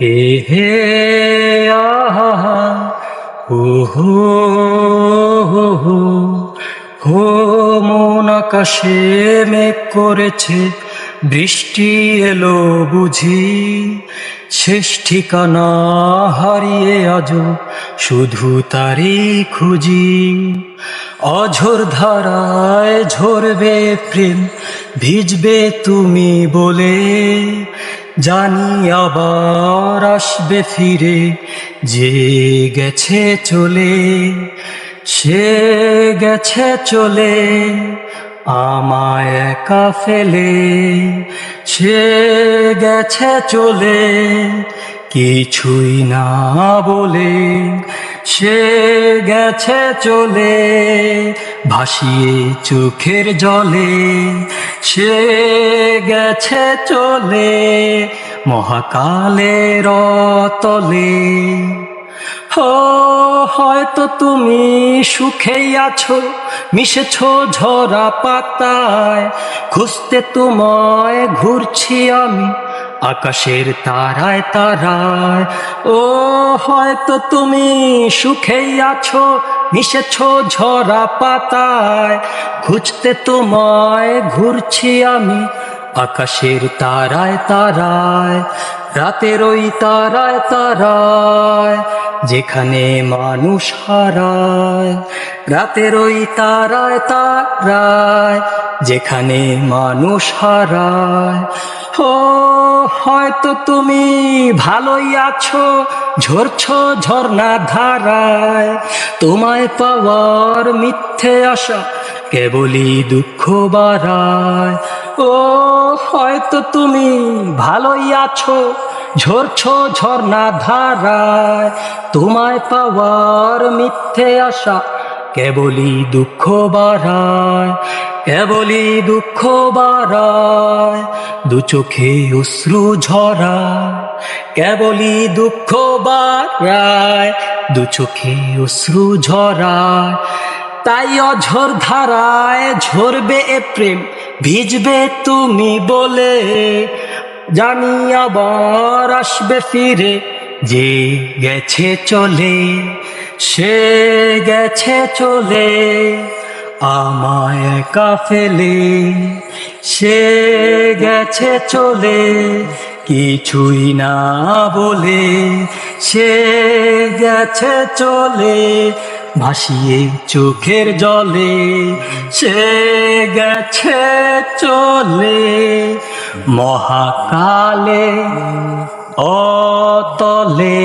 এহে আহা, ওহো, ওহো, হো মন আকাশে মেঘ করেছে বৃষ্টি এলো বুঝি, শেষ ঠিকানা হারিয়ে আজ শুধু তারই খুঁজি। অঝোর ধারায় ঝরবে প্রেম, ভিজবে তুমি বলে, জানি আবার আসবে ফিরে, যে গেছে চলে, সে গেছে চলে আমায় একা ফেলে, সে গেছে চলে, কিছুই না বলে, সে গেছে চলে, ভাসিয়ে চোখের জলে, সে গেছে চলে মহাকালের তলে ও হয়তো তুমি সুখেই আছো, মিশেছ ঝরা পাতায়। খুঁজতে তোমায় ঘুরছি আমি, আকাশের তারায় তারায়। ও, হয়তো তুমি সুখেই আছো, মিশেছ ঝরা পাতায়। খুঁজতে তোমায় ঘুরছি আমি, আকাশের তারায় তারায়। রাতের ওই তারায় তারায়, যেখানে মানুষ হারায়। রাতের ওই তারায় তারায়, যেখানে মানুষ হারায়। ও, হয়তো তুমি ভালোই আছো, ঝরছো ঝর্ণা ধারায়। তোমায় পাওয়ার মিথ্যে আশা কেবলই দুঃখ বাড়ায় ও, হয়তো তুমি ভালোই আছো, ঝরছো ঝর্ণা ধারায়। তোমায় পাওয়ার মিথ্যে আশা কেবলই দুঃখ বাড়ায় কেবলই দুঃখ বাড়ায় দু চোখে অশ্রু ঝরায়। কেবলই দুঃখ বাড়ায় দু চোখে অশ্রু ঝরায়। তাই অঝর ধারায় ঝরবে এ প্রেম। ভিজবে তুমি বলে জানি আবার আসবে ফিরে। যে গেছে চলে, সে গেছে চলে, আমায় একা ফেলে। সে গেছে চলে, কিছুই না বলে। সে গেছে চলে ভাসিয়ে চোখের জলে সে গেছে চলে মহাকালে অতলে।